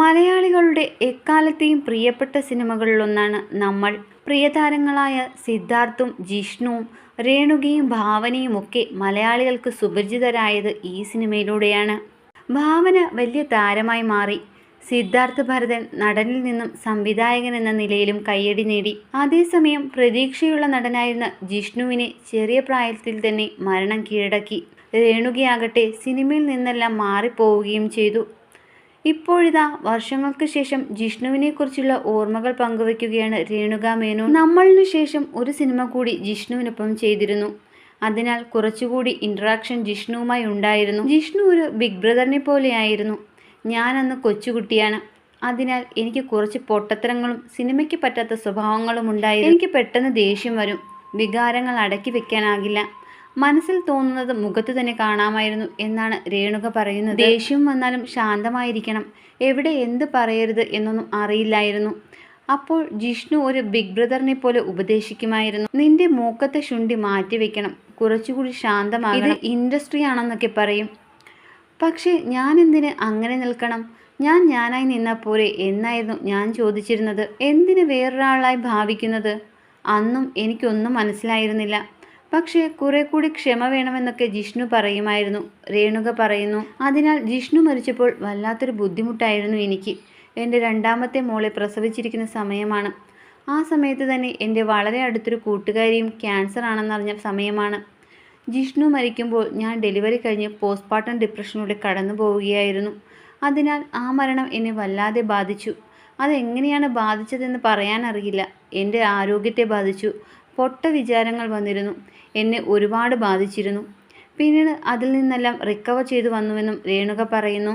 മലയാളികളുടെ എക്കാലത്തെയും പ്രിയപ്പെട്ട സിനിമകളിലൊന്നാണ് നമ്മൾ. പ്രിയതാരങ്ങളായ സിദ്ധാർത്ഥും ജിഷ്ണുവും രേണുകയും ഭാവനയും ഒക്കെ മലയാളികൾക്ക് സുപരിചിതരായത് ഈ സിനിമയിലൂടെയാണ്. ഭാവന വലിയ താരമായി മാറി. സിദ്ധാർത്ഥ ഭരതൻ നടനിൽ നിന്നും സംവിധായകൻ എന്ന നിലയിലും കയ്യടി നേടി. അതേസമയം പ്രതീക്ഷയുള്ള നടനായിരുന്ന ജിഷ്ണുവിനെ ചെറിയ പ്രായത്തിൽ തന്നെ മരണം കീഴടക്കി. രേണുകയാകട്ടെ സിനിമയിൽ നിന്നെല്ലാം മാറിപ്പോവുകയും ചെയ്തു. ഇപ്പോഴിതാ വർഷങ്ങൾക്ക് ശേഷം ജിഷ്ണുവിനെക്കുറിച്ചുള്ള ഓർമ്മകൾ പങ്കുവയ്ക്കുകയാണ് രേണുക മേനോൻ. നമ്മളിനു ശേഷം ഒരു സിനിമ കൂടി ജിഷ്ണുവിനൊപ്പം ചെയ്തിരുന്നു. അതിനാൽ കുറച്ചുകൂടി ഇൻട്രാക്ഷൻ ജിഷ്ണുവുമായി ഉണ്ടായിരുന്നു. ജിഷ്ണു ഒരു ബിഗ് ബ്രദറിനെ പോലെയായിരുന്നു. ഞാനന്ന് കൊച്ചുകുട്ടിയാണ്. അതിനാൽ എനിക്ക് കുറച്ച് പൊട്ടത്തരങ്ങളും സിനിമയ്ക്ക് പറ്റാത്ത സ്വഭാവങ്ങളും ഉണ്ടായിരുന്നു എനിക്ക് പെട്ടെന്ന് ദേഷ്യം വരും. വികാരങ്ങൾ അടക്കി വെക്കാനാകില്ല മനസ്സിൽ തോന്നുന്നത് മുഖത്ത് തന്നെ കാണാമായിരുന്നു എന്നാണ് രേണുക പറയുന്നത്. ദേഷ്യം വന്നാലും ശാന്തമായിരിക്കണം. എവിടെ എന്ത് പറയരുത് എന്നൊന്നും അറിയില്ലായിരുന്നു. അപ്പോൾ ജിഷ്ണു ഒരു ബിഗ് ബ്രദറിനെ പോലെ ഉപദേശിക്കുമായിരുന്നു. നിന്റെ മൂക്കത്തെ ശുണ്ടി മാറ്റിവെക്കണം കുറച്ചുകൂടി ശാന്തമാകണം. ഇത് ഇൻഡസ്ട്രി ആണെന്നൊക്കെ പറയും. പക്ഷേ ഞാൻ എന്തിന് അങ്ങനെ നിൽക്കണം? ഞാൻ ഞാനായി നിന്നാൽ പോരെ എന്നായിരുന്നു ഞാൻ ചോദിച്ചിരുന്നത്. എന്തിന് വേറൊരാളായി ഭാവിക്കുന്നത്? അന്നും എനിക്കൊന്നും മനസ്സിലായിരുന്നില്ല. പക്ഷേ കുറെ കൂടി ക്ഷമ വേണമെന്നൊക്കെ ജിഷ്ണു പറയുമായിരുന്നു. രേണുക പറയുന്നു അതിനാൽ ജിഷ്ണു മരിച്ചപ്പോൾ വല്ലാത്തൊരു ബുദ്ധിമുട്ടായിരുന്നു എനിക്ക്. എന്റെ രണ്ടാമത്തെ മോളെ പ്രസവിച്ചിരിക്കുന്ന സമയമാണ്. ആ സമയത്ത് തന്നെ എന്റെ വളരെ അടുത്തൊരു കൂട്ടുകാരിയും ക്യാൻസർ ആണെന്നറിഞ്ഞ സമയമാണ്. ജിഷ്ണു മരിക്കുമ്പോൾ ഞാൻ ഡെലിവറി കഴിഞ്ഞ് പോസ്റ്റ്മോർട്ടം ഡിപ്രഷനിലൂടെ കടന്നു പോവുകയായിരുന്നു. അതിനാൽ ആ മരണം എന്നെ വല്ലാതെ ബാധിച്ചു. അതെങ്ങനെയാണ് ബാധിച്ചതെന്ന് പറയാനറിയില്ല. എന്റെ ആരോഗ്യത്തെ ബാധിച്ചു. പൊട്ട വിചാരങ്ങൾ വന്നിരുന്നു. എന്നെ ഒരുപാട് ബാധിച്ചിരുന്നു. പിന്നീട് അതിൽ നിന്നെല്ലാം റിക്കവർ ചെയ്തു വന്നുവെന്നും രേണുക പറയുന്നു.